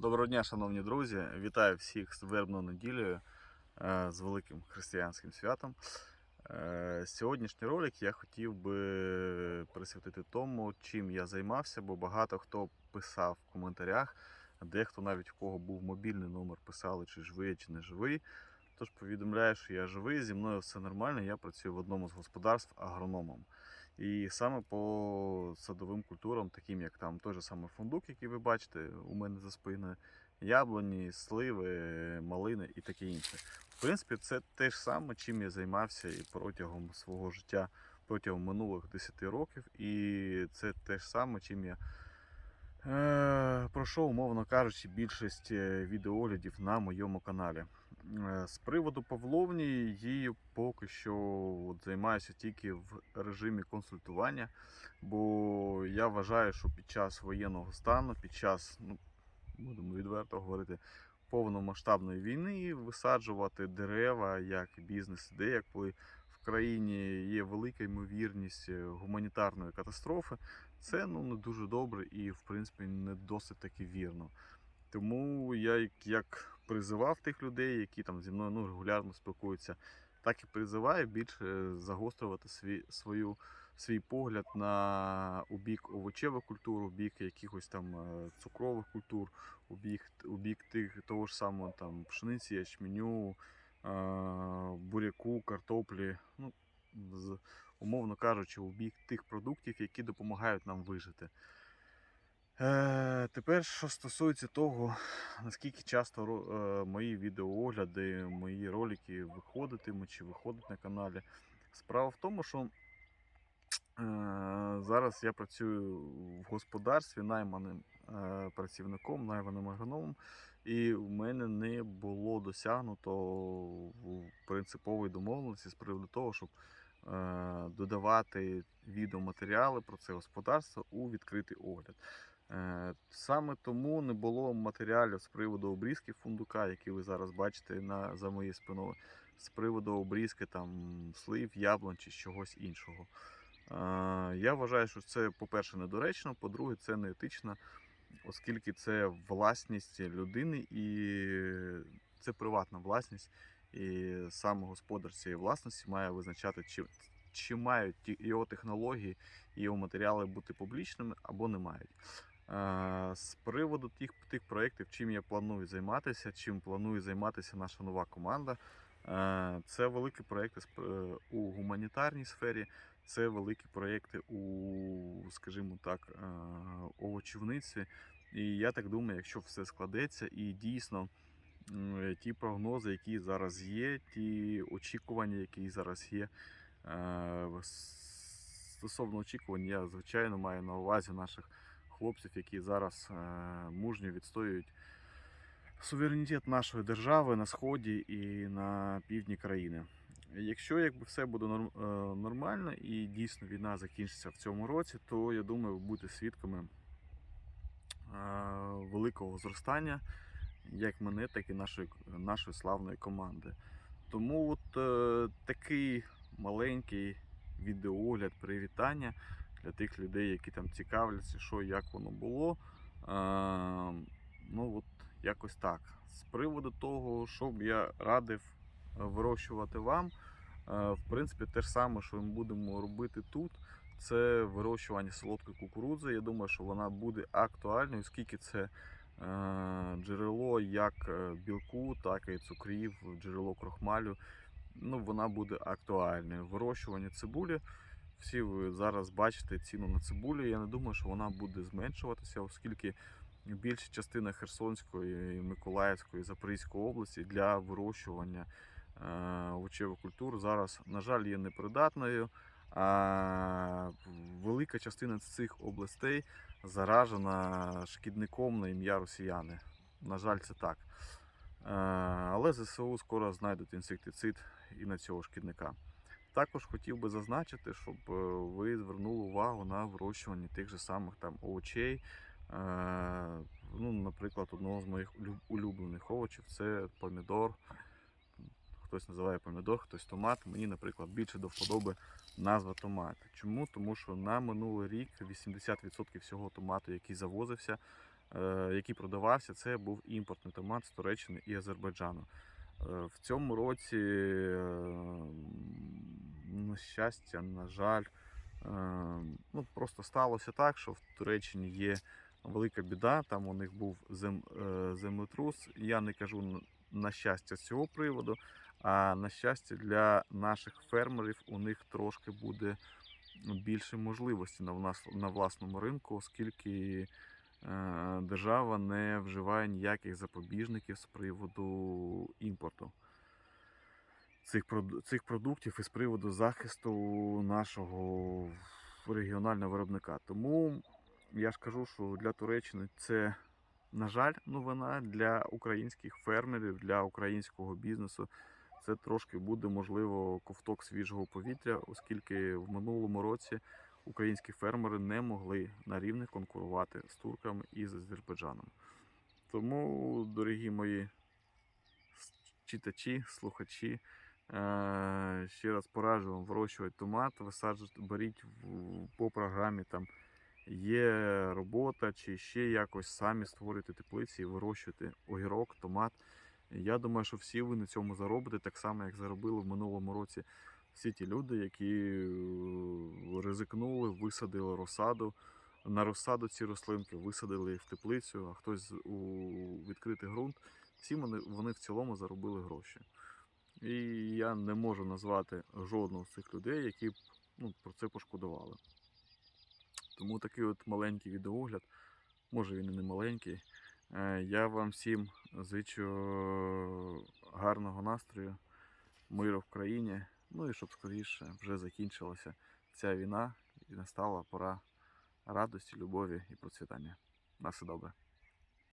Доброго дня, шановні друзі! Вітаю всіх з вербною неділею е, з великим християнським святом. Е, Сьогоднішній ролик я хотів би присвятити тому, чим я займався, бо багато хто писав в коментарях, дехто навіть у кого був мобільний номер, писали, чи живий, чи не живий. Тож повідомляю, що я живий, зі мною все нормально. Я працюю в одному з господарств агрономом. І саме по садовим культурам, таким як там той же самий фундук, який ви бачите у мене за спиною, яблуні, сливи, малини і таке інше. В принципі, це те ж саме, чим я займався і протягом свого життя, протягом минулих 10 років. І це те ж саме, чим я е, пройшов, умовно кажучи, більшість е, відеоглядів на моєму каналі. Е, З приводу Павловні, її поки що от, займаюся тільки в режимі консультування, бо я вважаю, що під час воєнного стану, під час, ну, будемо відверто говорити, повномасштабної війни висаджувати дерева як бізнес-ідея, коли в країні є велика ймовірність е, гуманітарної катастрофи, це ну, не дуже добре і, в принципі, не досить таки вірно. Тому я як призивав тих людей, які там зі мною ну, регулярно спілкуються, так і призиваю більше загострювати свій, свою, свій погляд на у бік овочевих культур, у бік якихось там е, цукрових культур, у бік, у бік тих, того ж самого там, пшениці, ячменю, е, буряку, картоплі. Ну, з, умовно кажучи, у бік тих продуктів, які допомагають нам вижити. Е, тепер, що стосується того, наскільки часто е, мої відеоогляди, мої ролики виходитимуть чи виходять на каналі. Справа в тому, що е, зараз я працюю в господарстві найманим працівником, найманим агрономом, і в мене не було досягнуто принципової домовленості з приводу того, щоб додавати відеоматеріали про це господарство у відкритий огляд. Е, Саме тому не було матеріалів з приводу обрізки фундука, які ви зараз бачите на, за моєю спиною, з приводу обрізки там, слив, яблунь чи чогось іншого. Е, Я вважаю, що це, по-перше, недоречно, по-друге, це неетично, оскільки це власність людини і це приватна власність. І саме господар цієї власності має визначати, чи, чи мають його технології і його матеріали бути публічними або не мають. Е, З приводу тих, тих проєктів, чим я планую займатися, чим планує займатися наша нова команда. е, Це великі проєкти у гуманітарній сфері, це великі проєкти у, скажімо так, е, овочівництві. І я так думаю, якщо все складеться і дійсно ті прогнози, які зараз є, ті очікування, які зараз є. е, Стосовно очікувань, я звичайно маю на увазі наших хлопців, які зараз е, мужньо відстоюють суверенітет нашої держави на сході і на півдні країни. Якщо якби все буде е, нормально і дійсно війна закінчиться в цьому році, то я думаю, ви будете свідками е, великого зростання як мене, так і нашої, нашої славної команди. Тому от такий маленький відеогляд, привітання для тих людей, які там цікавляться, що як воно було. Ну от якось так. З приводу того, що б я радив е, вирощувати вам, е, в принципі, те ж саме, що ми будемо робити тут. Це вирощування солодкої кукурудзи. Я думаю, що вона буде актуальною, оскільки це е, джерело як білку, так і цукрів, джерело крохмалю. Ну, вона буде актуальною. Вирощування цибулі. Всі ви зараз бачите ціну на цибулю. Я не думаю, що вона буде зменшуватися, оскільки більша частина Херсонської, Миколаївської, Запорізької області для вирощування е, овочевих культур зараз, на жаль, є непридатною. А велика частина цих областей заражена шкідником на ім'я росіяни. На жаль, це так. Е, Але ЗСУ скоро знайдуть інсектицид і на цього шкідника. Також хотів би зазначити, щоб е, ви звернули увагу на вирощування тих же самих там овочей. Е, Ну, наприклад, одного з моїх улюблених овочів це помідор. Хтось називає помідор, хтось томат. Мені, наприклад, більше до вподоби назва томат. Чому? Тому що на минулий рік 80% всього томату, який завозився, е, який продавався, це був імпортний томат з Туреччини і Азербайджану. Е, В цьому році, е, на щастя, на жаль, е, ну, просто сталося так, що в Туреччині є велика біда. Там у них був зем, е, землетрус. Я не кажу на щастя з цього приводу, а на щастя для наших фермерів у них трошки буде більше можливостей на, на власному ринку, оскільки е, держава не вживає ніяких запобіжників з приводу імпорту цих, цих продуктів і з приводу захисту нашого регіонального виробника. Тому я ж кажу, що для Туреччини це, на жаль, новина для українських фермерів, для українського бізнесу. Це трошки буде, можливо, ковток свіжого повітря, оскільки в минулому році українські фермери не могли на рівних конкурувати з турками і з Азербайджаном. Тому, дорогі мої читачі, слухачі, е, ще раз пораджу вам вирощувати томат, висаджуйте, беріть по програмі там є робота, чи ще якось самі створюйте теплиці і вирощуйте огірок, томат. Я думаю, що всі ви на цьому заробите, так само, як заробили в минулому році всі ті люди, які е, ризикнули, висадили розсаду. На розсаду ці рослинки висадили в теплицю, а хтось у відкритий ґрунт. Всі вони, вони в цілому заробили гроші. І я не можу назвати жодного з цих людей, які б ну, про це пошкодували. Тому такий от маленький відеогляд, може він і не маленький. Е, Я вам всім зичу гарного настрою, миру в країні. Ну і щоб скоріше вже закінчилася ця війна і настала пора радості, любові і процвітання. На все добре.